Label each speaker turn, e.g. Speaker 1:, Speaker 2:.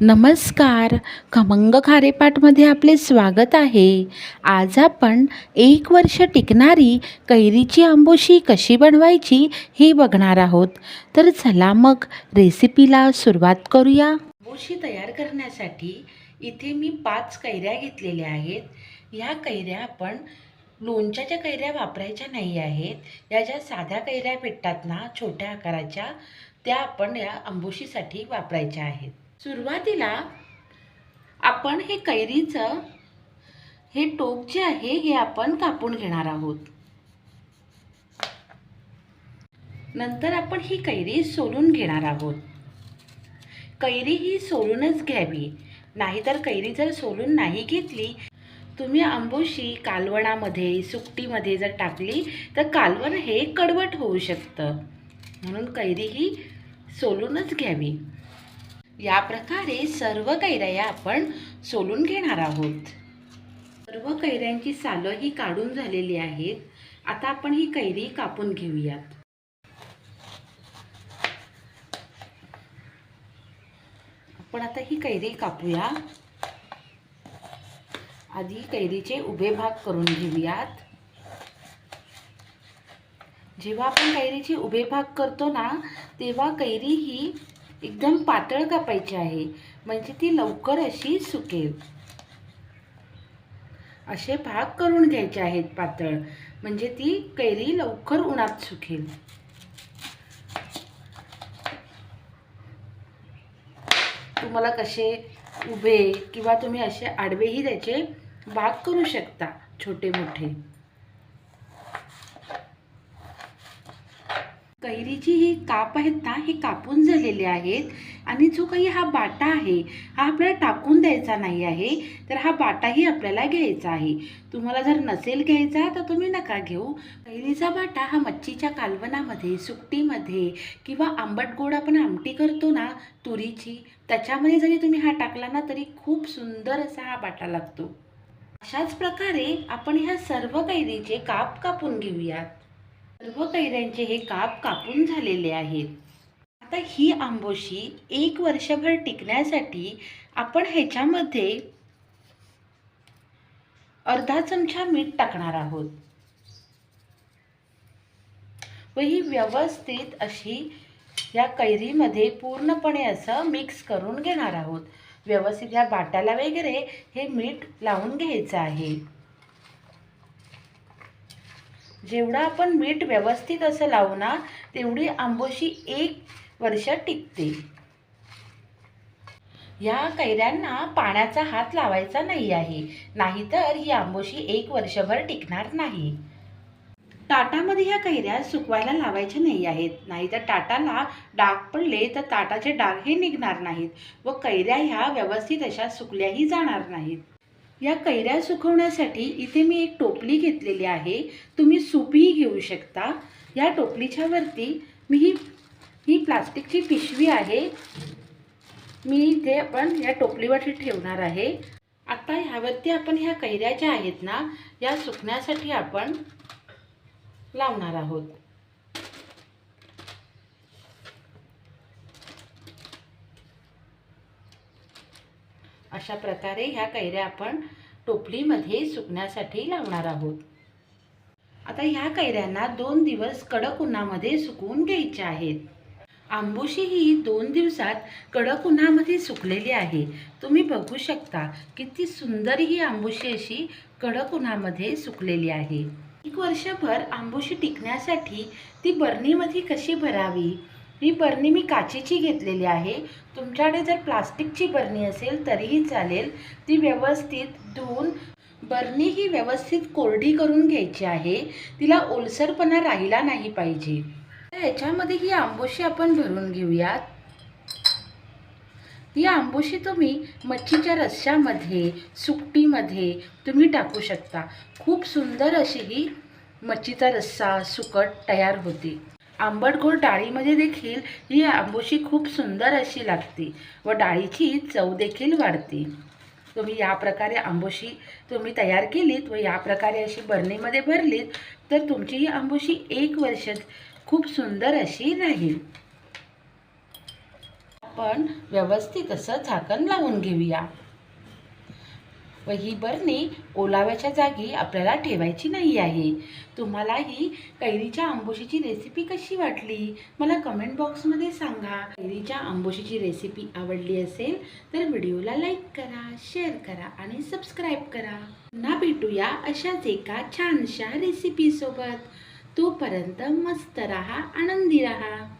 Speaker 1: नमस्कार. खमंग खारेपाटमध्ये आपले स्वागत आहे. आज आपण एक वर्ष टिकणारी कैरीची आंबोशी कशी बनवायची हे बघणार आहोत. तर चला मग रेसिपीला सुरुवात करूया. आंबोशी तयार करण्यासाठी इथे मी पाच कैऱ्या घेतलेल्या आहेत. ह्या कैऱ्या आपण लोणच्याच्या कैऱ्या वापरायच्या नाही आहेत. या ज्या साध्या कैऱ्या भेटतात ना छोट्या आकाराच्या त्या आपण या आंबोशीसाठी वापरायच्या आहेत. सुरुवातीला आपण हे कैरीचं हे टोक जे आहे हे आपण कापून घेणार आहोत. नंतर आपण ही कैरी सोलून घेणार आहोत. कैरी ही सोलूनच घ्यावी. नाहीतर कैरी जर सोलून नाही घेतली तुम्ही आंबोशी कालवणामध्ये सुकटीमध्ये जर टाकली तर कालवण हे कडवट होऊ शकतं. म्हणून कैरी ही सोलूनच घ्यावी. या प्रकारे सर्व कैऱ्या आपण सोलून घेणार आहोत. सर्व कैऱ्यांची सालं ही काढून झालेली आहेत. आता आपण ही कैरी कापून घेऊयात. आपण आता ही कैरी कापूया. आधी कैरीचे उभे भाग करून घेऊयात. जेव्हा आपण कैरीचे उभे भाग करतो ना तेव्हा कैरी ही एकदम पातळ कापायची आहे. म्हणजे ती लवकर अशी सुकेल. असे भाग करून घ्यायचे आहेत पातळ. म्हणजे ती कैरी लवकर उन्हात सुकेल. तुम्हाला कसे उभे किंवा तुम्ही असे आडवेही त्याचे भाग करू शकता छोटे मोठे कैरीची ही काप आहेत ना हे कापून झालेले आहेत. आणि जो काही हा बाटा आहे हा आपल्याला टाकून द्यायचा नाही आहे तर हा बाटाही आपल्याला घ्यायचा आहे. तुम्हाला जर नसेल घ्यायचा तर तुम्ही नका घेऊ. कैरीचा बाटा हा मच्छीच्या कालवणामध्ये सुकटीमध्ये किंवा आंबट गोड आपण आमटी करतो ना तुरीची त्याच्यामध्ये जरी तुम्ही हा टाकला ना तरी खूप सुंदर असा हा बाटा लागतो. अशाच प्रकारे आपण ह्या सर्व कैरीचे काप कापून घेऊयात. सर्व कैऱ्यांचे हे काप कापून झालेले आहेत. आता ही आंबोशी एक वर्षभर टिकण्यासाठी आपण ह्याच्यामध्ये अर्धा चमचा मीठ टाकणार आहोत. व ही व्यवस्थित अशी या कैरीमध्ये पूर्णपणे असं मिक्स करून घेणार आहोत. व्यवस्थित या बाटाला वगैरे हे मीठ लावून घ्यायचं आहे. जेवढं आपण मीठ व्यवस्थित असं लावू ना तेवढी आंबोशी एक वर्ष टिकते. या कैऱ्यांना पाण्याचा हात लावायचा नाही आहे. नाहीतर ही आंबोशी एक वर्षभर टिकणार नाही. ताटामध्ये ह्या कैऱ्या सुकवायला लावायच्या नाही आहेत. नाहीतर ताटाला डाग पडले तर ताटाचे डाग हे निघणार नाहीत व कैऱ्या ह्या व्यवस्थित अशा सुकल्याही जाणार नाहीत. या कैऱ्या सुकवण्यासाठी इथे मी एक टोपली घेतलेली आहे. तुम्ही सूपही घेऊ शकता. या टोपलीच्या वरती मी ही ही प्लास्टिकची पिशवी आहे. मी इथे आपण या टोपलीवरती ठेवणार आहे. आता ह्यावरती आपण ह्या कैऱ्या ज्या आहेत ना या सुकण्यासाठी आपण लावणार आहोत. अशा प्रकारे ह्या कैऱ्या आपण टोपलीमध्ये सुकण्यासाठी लावणार आहोत. आता ह्या कैऱ्यांना दोन दिवस कडक उन्हामध्ये सुकवून घ्यायच्या आहेत. आंबुशी ही दोन दिवसात कडक उन्हामध्ये सुकलेली आहे. तुम्ही बघू शकता किती सुंदर ही आंबुशी अशी कडक उन्हामध्ये सुकलेली आहे. एक वर्षभर आंबुशी टिकण्यासाठी ती बरणीमध्ये कशी भरावी? ही बरणी मी काचेची घेतलेली आहे. तुमच्याकडे जर प्लास्टिकची बरणी असेल तरीही चालेल. ती व्यवस्थित धुवून बरणी ही व्यवस्थित कोरडी करून घ्यायची आहे. तिला ओलसरपणा राहिला नाही पाहिजे. तर याच्यामध्ये ही आंबोशी आपण भरून घेऊयात. ही आंबोशी तुम्ही मच्छीच्या रश्श्यामध्ये सुकटीमध्ये तुम्ही टाकू शकता. खूप सुंदर अशी ही मच्छीचा रस्सा सुकट तयार होते. आंबट डाळीमध्ये देखील ही आंबोशी खूप सुंदर अशी लागते व डाळीची चव देखील वाढते. तुम्ही या प्रकारे आंबोशी तुम्ही तयार केलीत व या प्रकारे अशी बरणीमध्ये भरलीत तर तुमची ही आंबोशी एक वर्ष खूप सुंदर अशी राहील. आपण व्यवस्थित असं झाकण लावून घेऊया. व ही बरणी ओलाव्याच्या जागी आपल्याला ठेवायची नाही आहे. तुम्हाला ही कैरीच्या आंबोशीची रेसिपी कशी वाटली? मला कमेंट बॉक्समध्ये सांगा. कैरीच्या आंबोशीची रेसिपी आवडली असेल तर व्हिडिओला लाईक करा शेअर करा आणि सबस्क्राईब करा. पुन्हा भेटूया अशाच एका छानशा रेसिपीसोबत तोपर्यंत मस्त रहा आनंदी राहा.